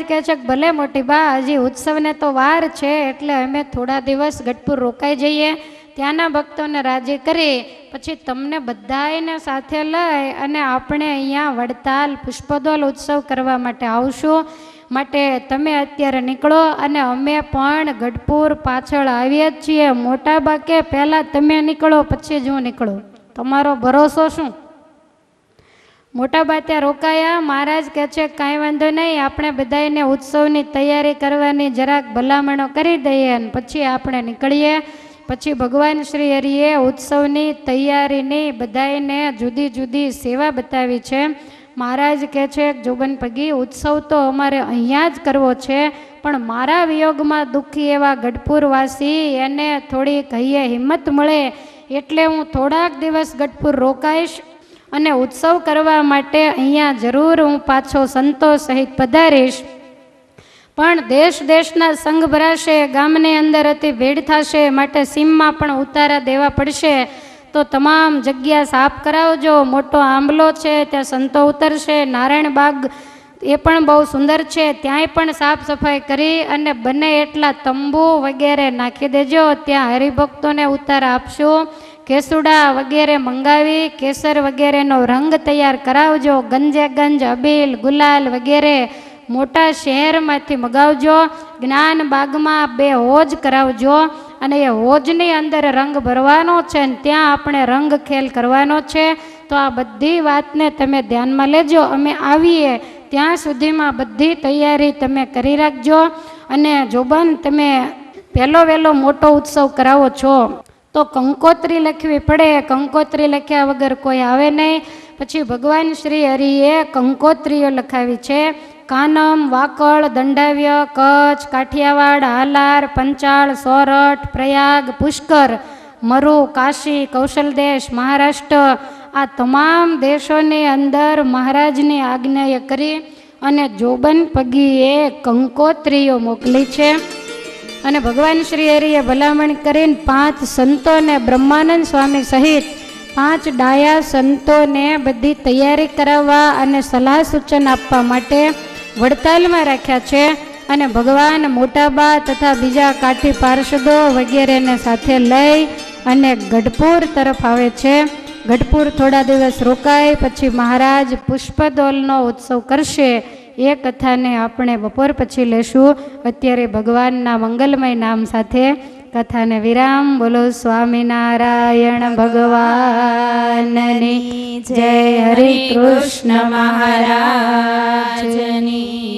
મહારાજ કહે છે ભલે મોટી બા, હજી ઉત્સવને તો વાર છે, એટલે અમે થોડા દિવસ ગઢપુર રોકાઈ જઈએ, ત્યાંના ભક્તોને રાજી કરી, પછી તમને બધાને સાથે લઈ અને આપણે અહીંયા વડતાલ પુષ્પદોલ ઉત્સવ કરવા માટે આવશું. માટે તમે અત્યારે નીકળો અને અમે પણ ગઢપુર પાછળ આવીએ જ છીએ. મોટા ભાગે પહેલાં તમે નીકળો, પછી જ હું નીકળું. તમારો ભરોસો શું? મોટા બા ત્યાં રોકાયા. મહારાજ કહે છે, કાંઈ વાંધો નહીં, આપણે બધાને ઉત્સવની તૈયારી કરવાની જરાક ભલામણો કરી દઈએ અને પછી આપણે નીકળીએ. પછી ભગવાન શ્રી હરિએ ઉત્સવની તૈયારીની બધાને જુદી જુદી સેવા બતાવી છે. મહારાજ કહે છે, જોબન પગી, ઉત્સવ તો અમારે અહીંયા જ કરવો છે, પણ મારા વિયોગમાં દુઃખી એવા ગઢપુરવાસી એને થોડી કહીએ હિંમત મળે, એટલે હું થોડાક દિવસ ગઢપુર રોકાઈશ. અને ઉત્સવ કરવા માટે અહીંયા જરૂર હું પાછો સંતો સહિત પધારીશ. પણ દેશ દેશના સંઘ ભરાશે, ગામની અંદર અતિ ભેડ થશે, માટે સીમમાં પણ ઉતારા દેવા પડશે. તો તમામ જગ્યા સાફ કરાવજો, મોટો આંબલો છે, ત્યાં સંતો ઉતરશે, નારાયણ બાગ એ પણ બહુ સુંદર છે, ત્યાંય પણ સાફ સફાઈ કરી અને બને એટલા તંબુ વગેરે નાખી દેજો, ત્યાં હરિભક્તોને ઉતારા આપશો. કેસુડા વગેરે મંગાવી, કેસર વગેરેનો રંગ તૈયાર કરાવજો, ગંજે ગંજ, અબીલ, ગુલાલ વગેરે મોટા શહેરમાંથી મગાવજો, જ્ઞાન બાગમાં બે હોજ કરાવજો, અને એ હોજની અંદર રંગ ભરવાનો છે ને ત્યાં આપણે રંગ ખેલ કરવાનો છે. તો આ બધી વાતને તમે ધ્યાનમાં લેજો, અમે આવીએ, ત્યાં સુધીમાં બધી તૈયારી તમે કરી રાખજો. અને જોબન, તમે પહેલો વહેલો મોટો ઉત્સવ કરાવો છો. તો કંકોત્રી લખવી પડે. કંકોત્રી લખ્યા વગર કોઈ આવે નહીં. પછી ભગવાન શ્રી હરિએ કંકોત્રીઓ લખાવી છે. કાનમ, વાકળ, દંડાવ્ય, કચ્છ, કાઠિયાવાડ, હાલાર, પંચાળ, સોરઠ, પ્રયાગ, પુષ્કર, મરુ, કાશી કૌશલદેશ મહારાષ્ટ્ર આ તમામ દેશોની અંદર મહારાજની આજ્ઞાએ કરી અને જોબન પગીએ કંકોત્રીઓ મોકલી છે. અને ભગવાન શ્રી હરિએ ભલામણ કરીને પાંચ સંતોને બ્રહ્માનંદ સ્વામી સહિત પાંચ ડાયા સંતોને બધી તૈયારી કરાવવા અને સલાહ સૂચન આપવા માટે વડતાલમાં રાખ્યા છે. અને ભગવાન મોટાબા તથા બીજા કાઠી પાર્ષદો વગેરેને સાથે લઈ અને ગઢપુર તરફ આવે છે. ગઢપુર થોડા દિવસ રોકાય, પછી મહારાજ પુષ્પદોલનો ઉત્સવ કરશે. એ કથાને આપણે બપોર પછી લેશું. અત્યારે ભગવાનના મંગલમય નામ સાથે કથાને વિરામ. બોલો, સ્વામિનારાયણ ભગવાનની જય હરે કૃષ્ણ મહારાજની.